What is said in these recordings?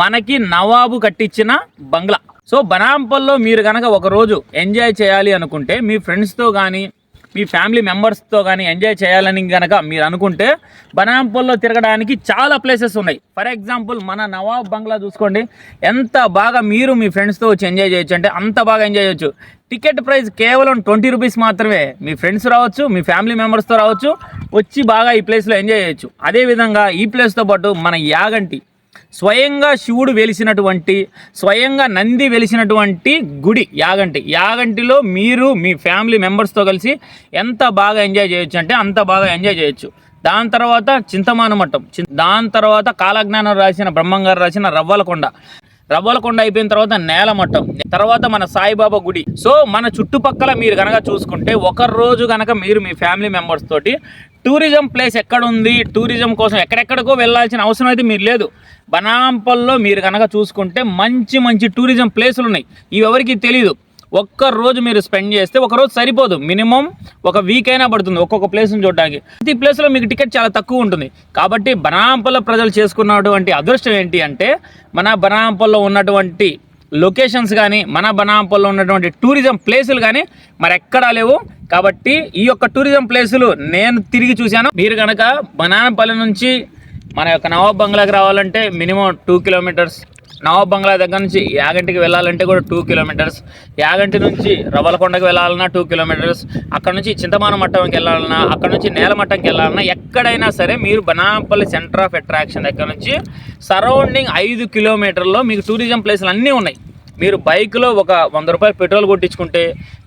మనకి నవాబు కట్టించిన బంగ్లా. సో బనాంపల్లో మీరు కనుక ఒక రోజు ఎంజాయ్ చేయాలి అనుకుంటే మీ ఫ్రెండ్స్తో కానీ మీ ఫ్యామిలీ మెంబర్స్తో కానీ ఎంజాయ్ చేయాలని కనుక మీరు అనుకుంటే బనాంపల్లో తిరగడానికి చాలా ప్లేసెస్ ఉన్నాయి. ఫర్ ఎగ్జాంపుల్ మన నవాబ్ బంగ్లా చూసుకోండి. ఎంత బాగా మీరు మీ ఫ్రెండ్స్తో వచ్చి ఎంజాయ్ చేయొచ్చు అంటే అంత బాగా ఎంజాయ్ చేయొచ్చు. టికెట్ ప్రైస్ కేవలం ట్వంటీ రూపీస్ మాత్రమే. మీ ఫ్రెండ్స్ రావచ్చు మీ ఫ్యామిలీ మెంబర్స్తో రావచ్చు వచ్చి బాగా ఈ ప్లేస్లో ఎంజాయ్ చేయొచ్చు. అదేవిధంగా ఈ ప్లేస్తో పాటు మన యాగంటి. స్వయంగా శివుడు వెలిసినటువంటి స్వయంగా నంది వెలిసినటువంటి గుడి యాగంటి. యాగంటిలో మీరు మీ ఫ్యామిలీ మెంబర్స్తో కలిసి ఎంత బాగా ఎంజాయ్ చేయొచ్చు అంటే అంత బాగా ఎంజాయ్ చేయొచ్చు. దాని తర్వాత చింతమాన మఠం. దాని తర్వాత కాలజ్ఞానం రాసిన బ్రహ్మంగారు రాసిన రవ్వలకొండ రవ్వలకొండ అయిపోయిన తర్వాత నేల మట్టం తర్వాత మన సాయిబాబా గుడి. సో మన చుట్టుపక్కల మీరు కనుక చూసుకుంటే ఒక రోజు కనుక మీరు మీ ఫ్యామిలీ మెంబర్స్ తోటి టూరిజం ప్లేస్ ఎక్కడ ఉంది టూరిజం కోసం ఎక్కడెక్కడికో వెళ్ళాల్సిన అవసరం అయితే మీరు లేదు. బనాంపల్లో మీరు కనుక చూసుకుంటే మంచి మంచి టూరిజం ప్లేసులు ఉన్నాయి ఇవి ఎవరికి తెలియదు ఒక్క రోజు మీరు స్పెండ్ చేస్తే ఒక రోజు సరిపోదు. మినిమం ఒక వీక్ అయినా పడుతుంది ఒక్కొక్క ప్లేస్ని చూడడానికి. ప్రతి ప్లేస్లో మీకు టికెట్ చాలా తక్కువ ఉంటుంది. కాబట్టి బనాంపల్ల ప్రజలు చేసుకున్నటువంటి అదృష్టం ఏంటి అంటే మన బనాంపల్లో ఉన్నటువంటి లొకేషన్స్ కానీ మన బనాంపల్లో ఉన్నటువంటి టూరిజం ప్లేసులు కానీ మరి ఎక్కడా లేవు. కాబట్టి ఈ యొక్క టూరిజం ప్లేసులు నేను తిరిగి చూశాను. మీరు కనుక బనానపల్లి నుంచి మన యొక్క నవాబ్ బంగ్లాకి రావాలంటే minimum two kilometres Nawab Bungalow దగ్గర నుంచి యాగంటికి వెళ్ళాలంటే కూడా టూ కిలోమీటర్స్ యాగంటి నుంచి రవ్వలకొండకి వెళ్ళాలన్నా టూ కిలోమీటర్స్ అక్కడ నుంచి చింతమాన మట్టంకి వెళ్ళాలన్నా అక్కడ నుంచి నేలమట్టంకి వెళ్ళాలన్నా ఎక్కడైనా సరే మీరు బనాపల్లి సెంటర్ ఆఫ్ అట్రాక్షన్ దగ్గర నుంచి సరౌండింగ్ ఐదు కిలోమీటర్లో మీకు టూరిజం ప్లేసులు అన్నీ ఉన్నాయి. మీరు బైక్లో ఒక వంద రూపాయలు పెట్రోల్ కొట్టించుకుంటే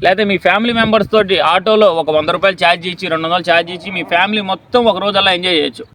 లేదా మీ ఫ్యామిలీ మెంబర్స్ తోటి ఆటోలో ఒక వంద రూపాయలు ఛార్జ్ ఇచ్చి రెండు వందలు ఛార్జ్ ఇచ్చి మీ ఫ్యామిలీ మొత్తం ఒక రోజు అలా ఎంజాయ్ చేయొచ్చు.